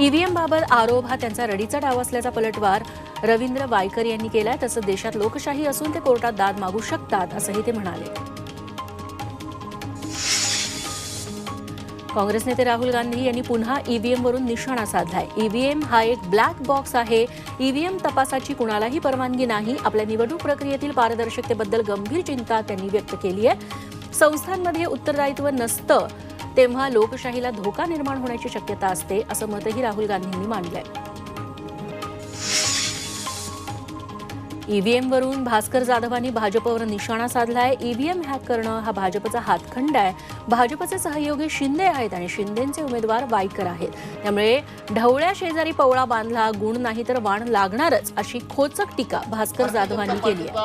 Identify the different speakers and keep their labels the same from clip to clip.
Speaker 1: ईव्हीएमबाबत आरोप हा त्यांचा रडीचा डाव असल्याचा पलटवार रवींद्र वायकर यांनी केलाय तसंच देशात लोकशाही असून ते कोर्टात दाद मागू शकतात असंही ते म्हणाले. काँग्रेस नेते राहुल गांधी यांनी पुन्हा ईव्हीएमवरून निशाणा साधलाय. ईव्हीएम हा एक ब्लॅक बॉक्स आहे. ईव्हीएम तपासाची कुणालाही परवानगी नाही. आपल्या निवडणूक प्रक्रियेतील पारदर्शकतेबद्दल गंभीर चिंता त्यांनी व्यक्त केली आहे संस्थांमध्ये उत्तरदायित्व नसतं तेव्हा लोकशाहीला धोका निर्माण होण्याची शक्यता असते असं मतही राहुल गांधींनी मांडलंय. ईव्हीएमवरून भास्कर जाधवांनी भाजपवर निशाणा साधलाय. ईव्हीएम हॅक करणं हा भाजपचा हातखंड आहे. भाजपचे सहयोगी शिंदे आहेत आणि शिंदेचे उमेदवार वायकर आहेत. त्यामुळे ढवळ्या शेजारी पवळा बांधला गुण नाही तर वाण लागणारच अशी खोचक टीका भास्कर जाधवांनी केली आहे.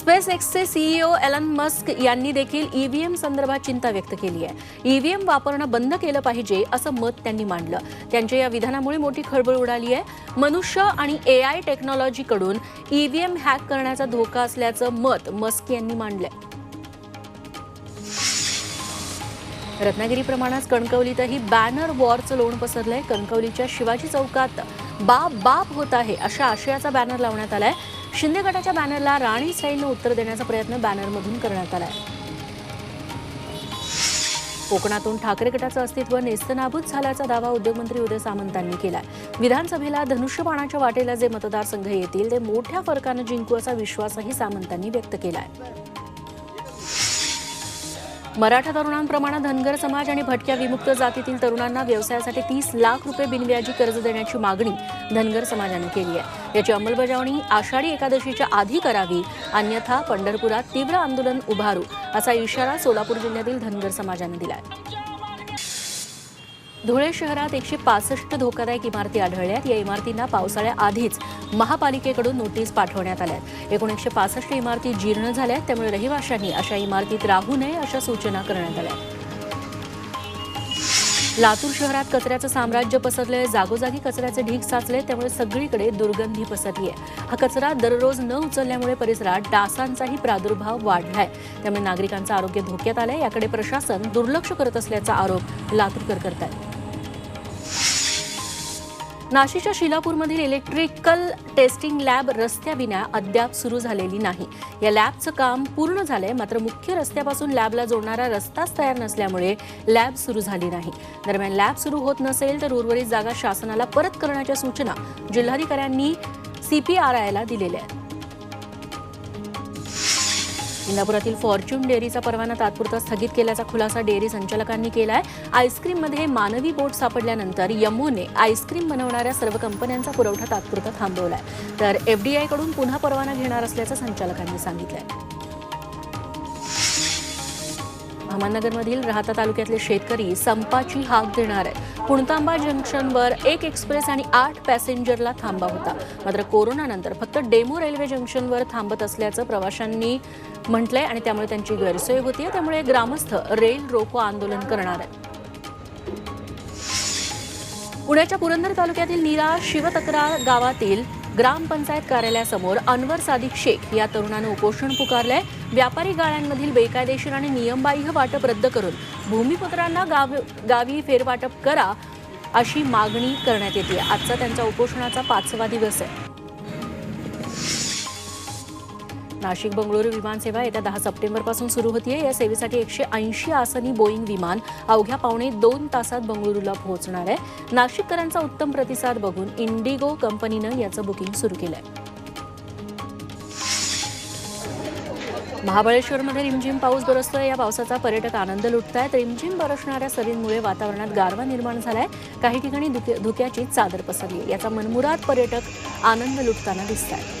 Speaker 1: स्पेस एक्सचे सीईओ एलन मस्क यांनी देखील ईव्हीएम संदर्भात चिंता व्यक्त केली आहे. ईव्हीएम वापरणं बंद केलं पाहिजे असं मत त्यांनी मांडलं. त्यांच्या या विधानामुळे मोठी खळबळ उडाली आहे. मनुष्य आणि एआय टेक्नॉलॉजीकडून ईव्हीएम हॅक करण्याचा धोका असल्याचं मत मस्क यांनी मांडलंय. रत्नागिरीप्रमाणेच कणकवलीतही बॅनर वॉरचं लोण पसरलंय. कणकवलीच्या शिवाजी चौकात बाप बाप होत आहे अशा आशयाचा बॅनर लावण्यात आलाय. शिंदे गटाच्या बॅनरला राणी स्टाईलनं उत्तर देण्याचा प्रयत्न बॅनरमधून करण्यात आलाय. कोकणातून ठाकरे गटाचं अस्तित्व नेस्तनाबूत झाल्याचा दावा उद्योगमंत्री उदय सामंतांनी केलाय. विधानसभेला धनुष्यबाणाच्या वाटेला जे मतदारसंघ येतील ते मोठ्या फरकानं जिंकू असा विश्वासही सामंतांनी व्यक्त केलाय. मराठा तरुणांप्रमाणे धनगर समाज आणि भटक्या विमुक्त जातीतील तरुणांना व्यवसायासाठी तीस लाख रुपये बिनव्याजी कर्ज देण्याची मागणी धनगर समाजानं केली आहे. याची अंमलबजावणी आषाढी एकादशीच्या आधी करावी अन्यथा पंढरपुरात तीव्र आंदोलन उभारू असा इशारा सोलापूर जिल्ह्यातील धनगर समाजानं दिलाय. धुळे शहरात एकशे पासष्ट धोकादायक इमारती आढळल्यात. या इमारतींना पावसाळ्याआधीच महापालिकेकडून नोटीस पाठवण्यात आल्या एकोणीसशे पासष्ट इमारती जीर्ण झाल्या त्यामुळे रहिवाशांनी अशा इमारतीत राहू नये अशा सूचना करण्यात आल्या. लातूर शहरात कचऱ्याचं साम्राज्य पसरलंय जागोजागी कचऱ्याचे ढीग साचले त्यामुळे सगळीकडे दुर्गंधी पसरली आहे हा कचरा दररोज न उचलल्यामुळे परिसरात डासांचाही प्रादुर्भाव वाढलाय. त्यामुळे नागरिकांचं आरोग्य धोक्यात आलंय याकडे प्रशासन दुर्लक्ष करत असल्याचा आरोप लातूरकर करतायत. नाशिकच्या शिलापूरमधील इलेक्ट्रिकल टेस्टिंग लॅब रस्त्याविना अद्याप सुरू झालेली नाही. या लॅबचं काम पूर्ण झालंय मात्र मुख्य रस्त्यापासून लॅबला जोडणारा रस्ताच तयार नसल्यामुळे लॅब सुरू झाली नाही. दरम्यान लॅब सुरू होत नसेल तर उर्वरित जागा शासनाला परत करण्याच्या सूचना जिल्हाधिकाऱ्यांनी सीपीआरआयला दिलेल्या आहेत. इंदापुरातील फॉर्च्यून डेअरीचा परवाना तात्पुरता स्थगित केल्याचा खुलासा डेअरी संचालकांनी केला आहे आईस्क्रीममध्ये मानवी बोट सापडल्यानंतर यमूने आईस्क्रीम बनवणाऱ्या सर्व कंपन्यांचा पुरवठा तात्पुरता थांबवला आहे तर एफडीआयकडून पुन्हा परवाना घेणार असल्याचं संचालकांनी सांगितलं आहे अहमदनगरमधील राहता तालुक्यातले शेतकरी संपाची हाक देणार आहेत. पुणतांबा जंक्शनवर एक एक्सप्रेस आणि आठ पॅसेंजरला थांबा होता. मात्र कोरोनानंतर फक्त डेमो रेल्वे जंक्शनवर थांबत असल्याचं प्रवाशांनी म्हटलंय आणि त्यामुळे त्यांची गैरसोय आहे त्यामुळे ग्रामस्थ रेल रोको आंदोलन करणार आहेत. पुण्याच्या पुरंदर तालुक्यातील नीरा शिवतक्रार गावातील ग्रामपंचायत कार्यालयासमोर अनवर सादिक शेख या तरुणानं उपोषण पुकारलंय. व्यापारी गाळ्यांमधील बेकायदेशीर आणि नियमबाह्य वाटप रद्द करून भूमिपुत्रांना गाव गावी फेरवाटप करा अशी मागणी करण्यात येते. आजचा त्यांच्या उपोषणाचा पाचवा दिवस आहे. नाशिक बंगळुरू विमानसेवा येत्या दहा सप्टेंबरपासून सुरू होतीये. या सेवेसाठी एकशे ऐंशी आसनी बोईंग विमान अवघ्या पावणे दोन तासात बंगळुरूला पोहोचणार आहे. नाशिककरांचा उत्तम प्रतिसाद बघून इंडिगो कंपनीनं याचं बुकिंग सुरू केलंय. महाबळेश्वरमध्ये रिमझिम पाऊस बरसतोय. या पावसाचा पर्यटक आनंद लुटतायत. रिमझिम बरसणाऱ्या सरींमुळे वातावरणात गारवा निर्माण झालाय. काही ठिकाणी धुक्याची चादर पसरली. याचा मनमुराद पर्यटक आनंद लुटताना दिसत आहेत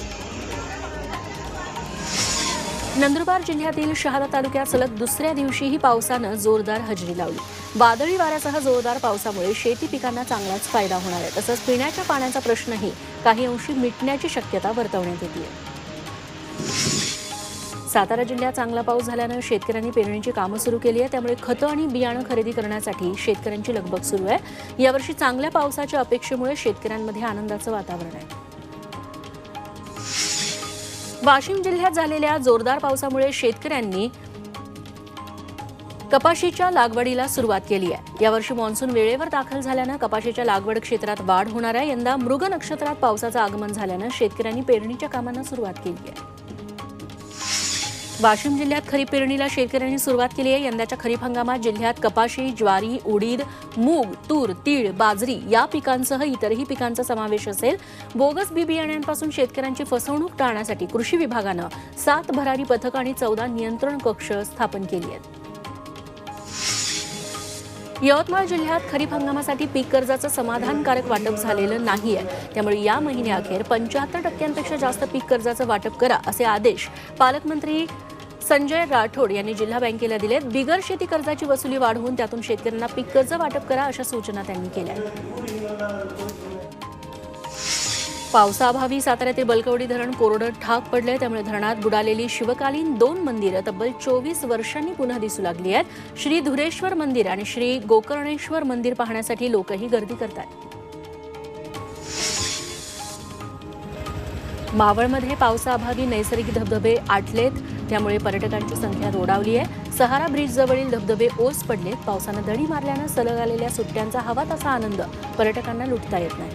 Speaker 1: नंदुरबार जिल्ह्यातील शहादा तालुक्यात सलग दुसऱ्या दिवशीही पावसानं जोरदार हजेरी लावली. वादळी वाऱ्यासह जोरदार पावसामुळे शेती पिकांना चांगलाच फायदा होणार आहे. तसंच पिण्याच्या पाण्याचा प्रश्नही काही अंशी मिटण्याची शक्यता वर्तवण्यात येते. सातारा जिल्ह्यात चांगला पाऊस झाल्यानं शेतकऱ्यांनी पेरणीची कामं सुरू केली आहे त्यामुळे खतं आणि बियाणं खरेदी करण्यासाठी शेतकऱ्यांची लगबग सुरू आहे. यावर्षी चांगल्या पावसाच्या अपेक्षेमुळे शेतकऱ्यांमध्ये आनंदाचं वातावरण आहे. वाशिम जिल्ह्यात झालेल्या जोरदार पावसामुळे शेतकऱ्यांनी कपाशीच्या लागवडीला सुरुवात केली आहे. यावर्षी मान्सून वेळेवर दाखल झाल्यानं कपाशीच्या लागवड क्षेत्रात वाढ होणार आहे. यंदा मृग नक्षत्रात पावसाचं आगमन झाल्यानं शेतकऱ्यांनी पेरणीच्या कामांना सुरुवात केली आहे. वाशिम जिल्ह्यात खरीप पेरणीला शेतकऱ्यांनी सुरुवात केली आहे. यंदाच्या खरीप हंगामात जिल्ह्यात कपाशी ज्वारी उडीद मूग तूर तीळ बाजरी या पिकांसह इतरही पिकांचा समावेश असेल. बोगस बी बियाण्यांपासून शेतकऱ्यांची फसवणूक टाळण्यासाठी कृषी विभागानं सात भरारी पथक आणि चौदा नियंत्रण कक्ष स्थापन केली आहेत. यवतमाळ जिल्ह्यात खरीप हंगामासाठी पीक कर्जाचं समाधानकारक वाटप झालेलं नाही आहे त्यामुळे या महिन्याअखेर पंच्याहत्तर टक्क्यांपेक्षा जास्त पीक कर्जाचं वाटप करा असे आदेश पालकमंत्री संजय राठोड यांनी जिल्हा बँकेला दिलेत. बिगर शेती कर्जाची वसुली वाढवून त्यातून शेतकऱ्यांना पीक कर्ज वाटप करा अशा सूचना त्यांनी केल्या पावसाअभावी साताऱ्यातील बलकवडी धरण कोरडं ठाक पडलंय. त्यामुळे धरणात बुडालेली शिवकालीन दोन मंदिरं तब्बल चोवीस वर्षांनी पुन्हा दिसू लागली आहेत. श्री धुरेश्वर मंदिर आणि श्री गोकर्णेश्वर मंदिर पाहण्यासाठी लोकही गर्दी करतात मावळमध्ये पावसाअभावी नैसर्गिक धबधबे आटलेत. त्यामुळे पर्यटकांची संख्या रोडावली आहे. सहारा ब्रिज जवळील धबधबे ओस पडलेत. पावसानं दडी मारल्यानं सलग आलेल्या सुट्ट्यांचा हवा तसा आनंद पर्यटकांना लुटता येत नाही.